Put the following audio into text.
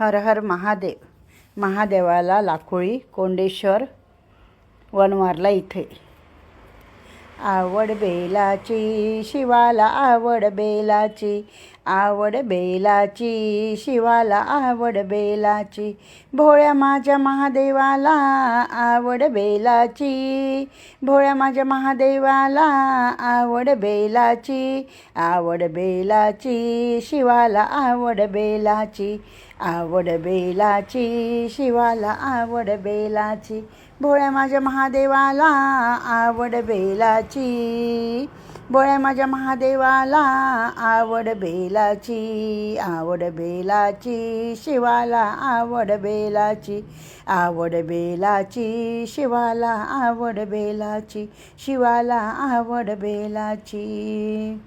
हर हर महादेव. महादेवाला लाखोळी कोंडेश्वर वनवारला इथे. आवड बेलाची शिवाला आवड बेलाची. आवड बेलाची शिवाला आवड बेलाची. भोळ्या माझ्या महादेवाला आवड बेलाची. भोळ्या माझ्या महादेवाला आवड बेलाची. आवड बेलाची शिवाला आवड बेलाची. आवड बेलाची शिवाला आवड बेलाची. भोळ्या माझ्या महादेवाला आवड बेलाची. भोळ्या माझ्या महादेवाला आवड बेलाची आवड बेलाची. शिवाला आवड बेलाची आवड बेलाची. शिवाला आवड बेलाची शिवाला आवड बेलाची.